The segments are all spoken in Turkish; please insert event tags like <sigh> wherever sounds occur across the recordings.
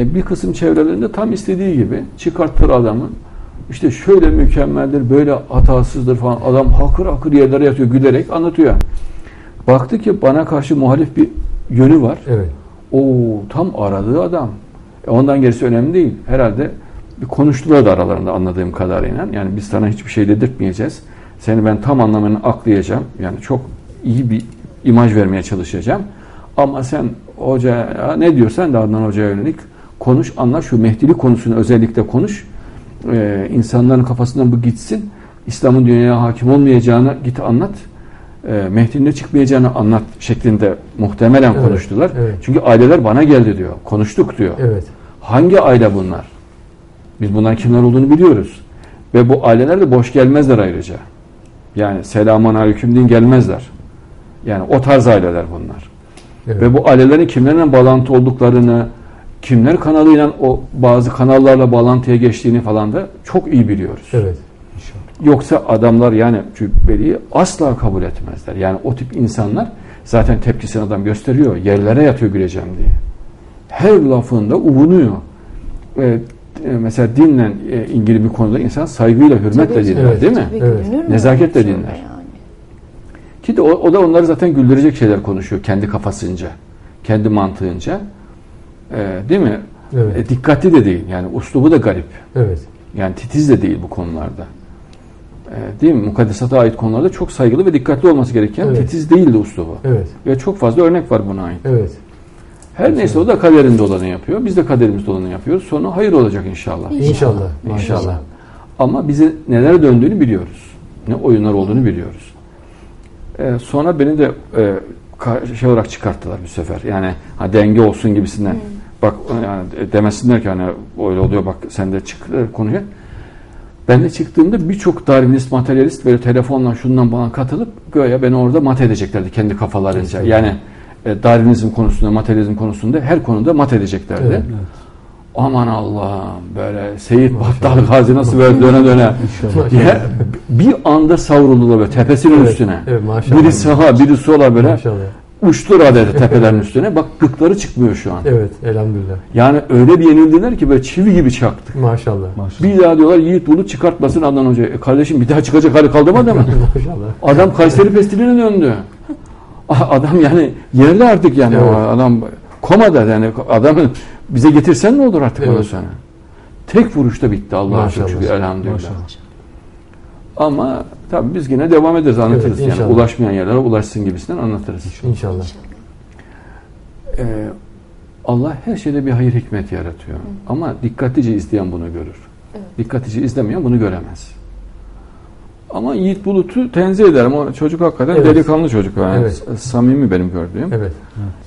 E, bir kısım çevrelerinde tam istediği gibi çıkarttılar adamı. İşte şöyle mükemmeldir, böyle hatasızdır falan. Adam hakır hakır yerlere yatıyor gülerek anlatıyor. Baktı ki bana karşı muhalif bir yönü var. Evet. O tam aradığı adam. E, ondan gerisi önemli değil. Herhalde bir konuştular da aralarında anladığım kadarıyla. Yani biz sana hiçbir şey dedirtmeyeceğiz. Seni ben tam anlamını aklayacağım. Yani çok iyi bir imaj vermeye çalışacağım. Ama sen hocaya ne diyorsan da Adnan Hoca'ya yönelik konuş, anla şu Mehdilik konusunu özellikle konuş. Ee, insanların kafasından bu gitsin. İslam'ın dünyaya hakim olmayacağını git anlat. Ee, Mehdi'nin de çıkmayacağını anlat şeklinde muhtemelen Evet, konuştular. evet. Çünkü aileler bana geldi diyor. Konuştuk diyor. Evet. Hangi aile bunlar? Biz bunların kimler olduğunu biliyoruz. Ve bu aileler de boş gelmezler ayrıca. Yani selamun aleyküm din gelmezler. Yani o tarz aileler bunlar. Evet. Ve bu ailelerin kimlerle bağlantı olduklarını, kimler kanalıyla o bazı kanallarla bağlantıya geçtiğini falan da çok iyi biliyoruz. Evet. Yoksa adamlar yani cübbeliği asla kabul etmezler. Yani o tip insanlar zaten tepkisini adam gösteriyor. Yerlere yatıyor güleceğim diye. Her lafında uvunuyor. Ve e, mesela dinle e, ilgili bir konuda insan saygıyla, hürmetle Tabii, dinler evet, değil mi? Tabii Evet. Nezaketle dinler. yani? Ki de o, o da onları zaten güldürecek şeyler konuşuyor kendi kafasınca, kendi mantığınca. E, değil mi? Evet. E, dikkatli de değil. Yani uslubu da garip. Evet. Yani titiz de değil bu konularda. Ee, değil mi? Mukaddesata ait konularda çok saygılı ve dikkatli olması gereken Evet. titiz değildi uslubu. Evet. Ve çok fazla örnek var buna ait. Evet. Her neyse o da kaderinde olanı yapıyor. Biz de kaderimizde olanı yapıyoruz. Sonra hayır olacak inşallah. İnşallah. İnşallah. İnşallah. Ama bize neler döndüğünü biliyoruz. Ne oyunlar olduğunu biliyoruz. Ee, sonra beni de e, şey olarak çıkarttılar bir sefer. Yani ha, denge olsun gibisinden. Bak yani demesinler ki hani öyle oluyor bak sen de çık e, konuya. Ben de çıktığımda birçok Darwinist, materyalist böyle telefonla şundan bana katılıp göğe beni orada mat edeceklerdi kendi kafalarınca. Yani e, Darwinizm konusunda, materyalizm konusunda her konuda mat edeceklerdi. Evet. Aman Allah'ım böyle Seyit Battal Gazi nasıl böyle döne döne. Ya, bir anda savruldular böyle tepesinin Evet, üstüne. evet, maşallah. biri sağa biri sola böyle Maşallah. Uçtular dedi tepelerin üstüne. Bak gıkları çıkmıyor şu an. Evet. Elhamdülillah. Yani öyle bir yenildiler ki böyle çivi gibi çaktık. maşallah. Bir daha diyorlar Yiğit Bulut çıkartmasın Adnan Hoca. E kardeşim bir daha çıkacak hali kaldı mı adamın? <laughs> maşallah. Adam Kayseri Pestili'ne döndü. Ah, Adam yani yerli artık yani Evet. o adam komada yani adamı bize getirsen ne olur artık Evet. o sana. Tek vuruşta bitti Allah'a çok Maşallah. şükür elhamdülillah. Maşallah. Ama tabii biz yine devam ederiz anlatırız Evet, yani ulaşmayan yerlere ulaşsın gibisinden anlatırız. İnşallah. Ee, Allah her şeyde bir hayır hikmet yaratıyor. Ama dikkatlice izleyen bunu görür. Evet. Dikkatlice izlemeyen bunu göremez. Ama Yiğit Bulut'u tenzih ederim. O çocuk hakikaten Evet. delikanlı çocuk. Yani Evet. Samimi benim gördüğüm. Evet.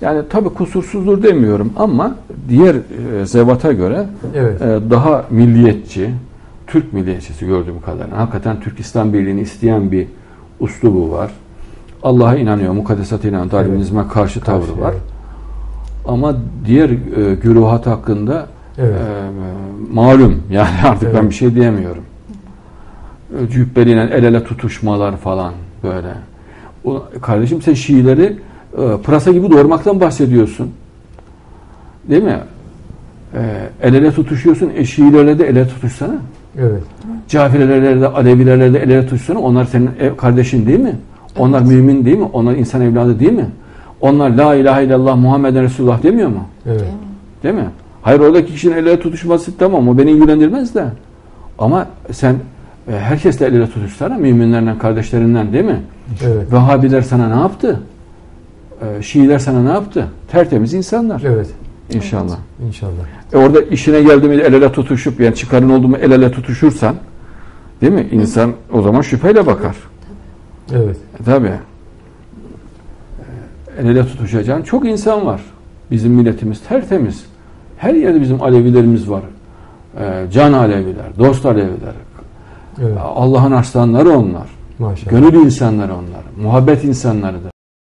Yani tabii kusursuzdur demiyorum ama diğer e, zevata göre Evet. e, daha milliyetçi, Türk milliyetçisi gördüğüm kadarıyla. Hakikaten Türk İslam Birliği'ni isteyen bir uslubu var. Allah'a inanıyor, mukaddesata inanıyor, Darwinizme karşı tavrı Karşı, var. evet. Ama diğer e, güruhat hakkında Evet. e, malum <laughs> yani artık Evet. ben bir şey diyemiyorum. E, Cübbeliyle el ele tutuşmalar falan böyle. O, kardeşim sen Şiileri e, pırasa gibi doğurmaktan bahsediyorsun. Değil mi? E, el ele tutuşuyorsun. E, Şiilerle de el ele tutuşsana. Evet. Cafirelerle de Alevilerle de el ele tutuşsana. Onlar senin ev kardeşin değil mi? Onlar Evet. mümin değil mi? Onlar insan evladı değil mi? Onlar la ilahe illallah Muhammeden Resulullah demiyor mu? Evet. Değil mi? Değil mi? Hayır oradaki kişinin el ele tutuşması tamam o beni ilgilendirmez de. Ama sen e, herkesle el ele tutuşsana müminlerle kardeşlerinden değil mi? Evet. Vehhabiler sana ne yaptı? E, Şiiler sana ne yaptı? Tertemiz insanlar Evet. İnşallah. İnşallah. E orada işine geldi mi el ele tutuşup yani çıkarın oldu mu el ele tutuşursan değil mi? İnsan o zaman şüpheyle bakar. Evet. E, tabii. E, El ele tutuşacağın çok insan var. Bizim milletimiz tertemiz. Her yerde bizim Alevilerimiz var. E, can Aleviler, dost Aleviler. Evet. Allah'ın aslanları onlar. Maşallah. Gönül insanları onlar. Muhabbet insanlarıdır.